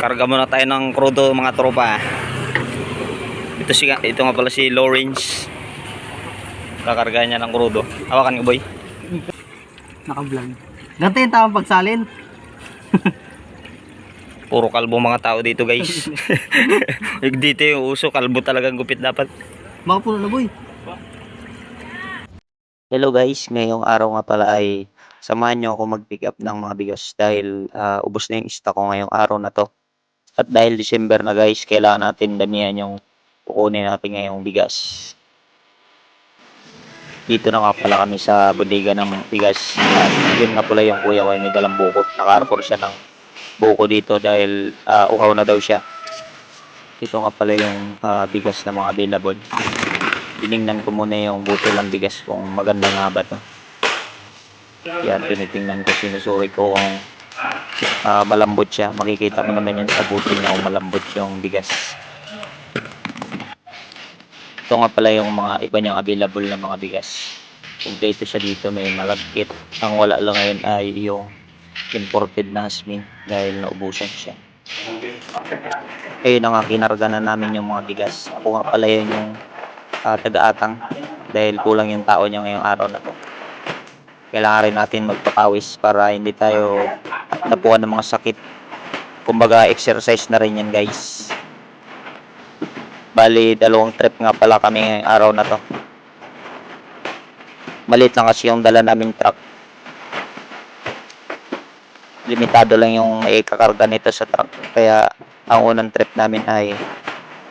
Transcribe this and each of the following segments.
Karga muna tayo ng krudo mga tropa. Ito si ito nga pala si Lawrence. Kakarga niya ng krudo. Hawakan ko boy. Naka-vlog. Ganito yung tamang pagsalin. Puro kalbo mga tao dito guys. Yung dito yung uso, kalbo talagang gupit dapat. Baka puno na boy. Hello guys, ngayong araw nga pala ay samahan nyo ako mag-pick up ng mga bigas dahil ah, ubos na yung stock ko ngayong araw na to. At dahil December na guys, kailangan natin damihan yung kukunin natin ngayong bigas. Dito na nga pala kami sa bodega ng bigas. At yun nga pala yung kuya ko ay may dalang buko. Naka-arpor siya ng buko dito dahil ah, uhaw na daw siya. Ito nga pala yung ah, bigas na mga available tiningnan ko muna yung buto ng bigas kung maganda nga ba to. Yan, tinitingnan ko, sinusuri ko kung ah, malambot siya. Makikita mo naman yan sa buto niya kung malambot yung bigas. Ito nga pala yung mga iba niyang available na mga bigas. Kompleto siya dito, may malagkit. Ang wala lang ngayon ay yung imported na hasmin dahil naubusan siya. Ayun na nga, kinarga na namin yung mga bigas. Ako nga pala yun yung uh, taga-atang dahil kulang yung tao niya ngayong araw na to. Kailangan rin natin magpapawis para hindi tayo tapuan ng mga sakit. Kumbaga, exercise na rin yan guys. Bali, dalawang trip nga pala kami ngayong araw na to. Malit lang kasi yung dala naming truck. Limitado lang yung kakarga nito sa truck. Kaya, ang unang trip namin ay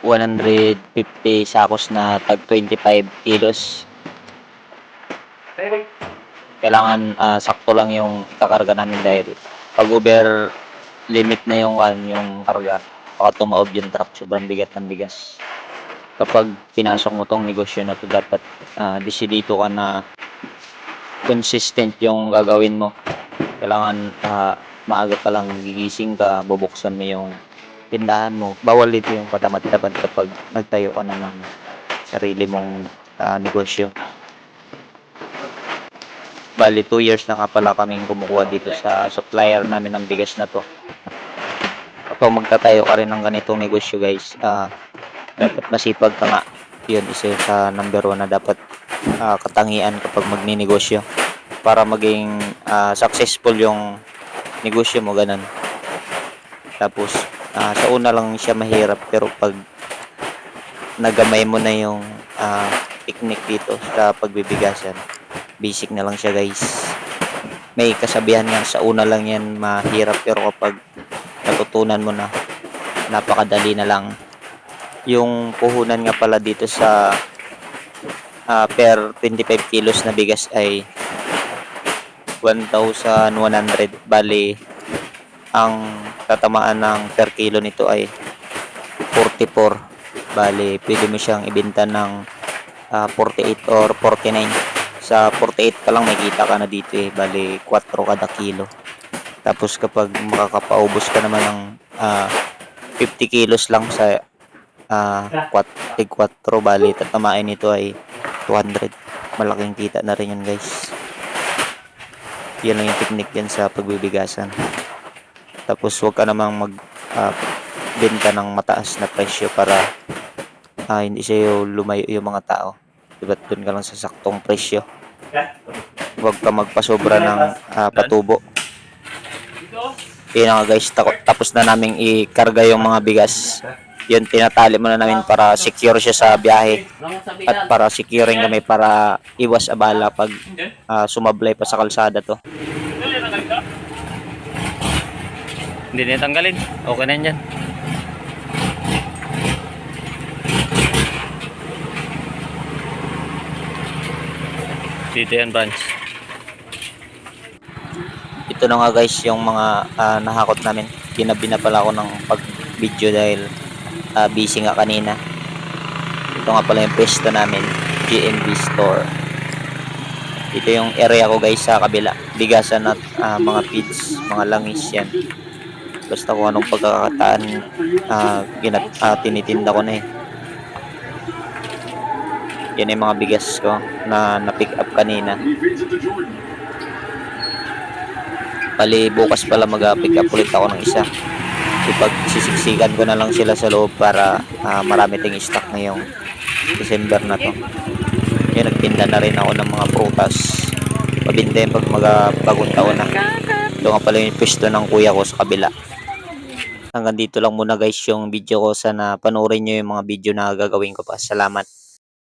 150 sakos na tag 25 kilos. Kailangan ah, sakto lang yung kakarga namin dahil pag over limit na yung ano, yung karga, baka tumaob yung truck, sobrang bigat ng bigas. Kapag pinasok mo tong negosyo na to, dapat ah, desidito ka na consistent yung gagawin mo. Kailangan ah, maaga pa lang gigising ka, bubuksan mo yung tindahan mo, bawal dito yung patamad-tamad kapag nagtayo ka na ng sarili mong ah, negosyo. Bali, 2 years na nga pala kaming kumukuha dito sa supplier namin ng bigas na to. Kapag magtatayo ka rin ng ganitong negosyo guys, ah, dapat masipag ka nga. Yun, isa sa number one na dapat ah, katangian kapag magninegosyo para maging ah, successful yung negosyo mo, ganun. Tapos, Ah, sa una lang siya mahirap pero pag nagamay mo na yung ah, technique dito sa pagbibigasan, basic na lang siya guys. May kasabihan nga sa una lang yan mahirap pero kapag natutunan mo na, napakadali na lang. Yung puhunan nga pala dito sa ah, per 25 kilos na bigas ay 1,100 bali ang tatamaan ng per kilo nito ay 44 bali pwede mo siyang ibenta ng ah, 48 or 49 sa 48 pa lang may kita ka na dito eh. Bali 4 kada kilo. Tapos kapag makakapaubos ka naman ng ah, 50 kilos lang sa ah, 4, 4 bali tatamain nito ay 200 malaking kita na rin yun guys. Yan lang yung technique yan sa pagbibigasan. Tapos huwag ka namang mag ah, benta ng mataas na presyo para ah, hindi sa'yo lumayo yung mga tao. Diba doon ka lang sa saktong presyo. Huwag ka magpasobra ng ah, patubo. Yun nga guys, tapos na naming ikarga yung mga bigas. Yun, tinatali mo na namin para secure siya sa biyahe. At para securing kami para iwas abala pag ah, sumablay pa sa kalsada to. Hindi na tanggalin. Okay na yan. Dito branch. ito na nga guys yung mga ah, nahakot namin. Ginabi na pala ako ng pag video dahil ah, busy nga kanina. Ito nga pala yung pwesto namin GMB store. Ito yung area ko guys sa kabila. Bigasan at ah, mga feeds mga langis yan. Basta kung anong pagkakataan ah, ginat, ah, tinitinda ko na eh yan yung mga bigas ko na na-pick up kanina Bali, bukas pala mag-pick up ulit ako ng isa. ipagsisiksikan ko na lang sila sa loob para ah, marami ting stock ngayong December na to. Kaya nagtinda na rin ako ng mga prutas. Mabinta yun pag mga bagong taon na. Ito nga pala yung pwesto ng kuya ko sa kabila. Hanggang dito lang muna guys yung video ko. Sana panoorin nyo yung mga video na gagawin ko pa. Salamat.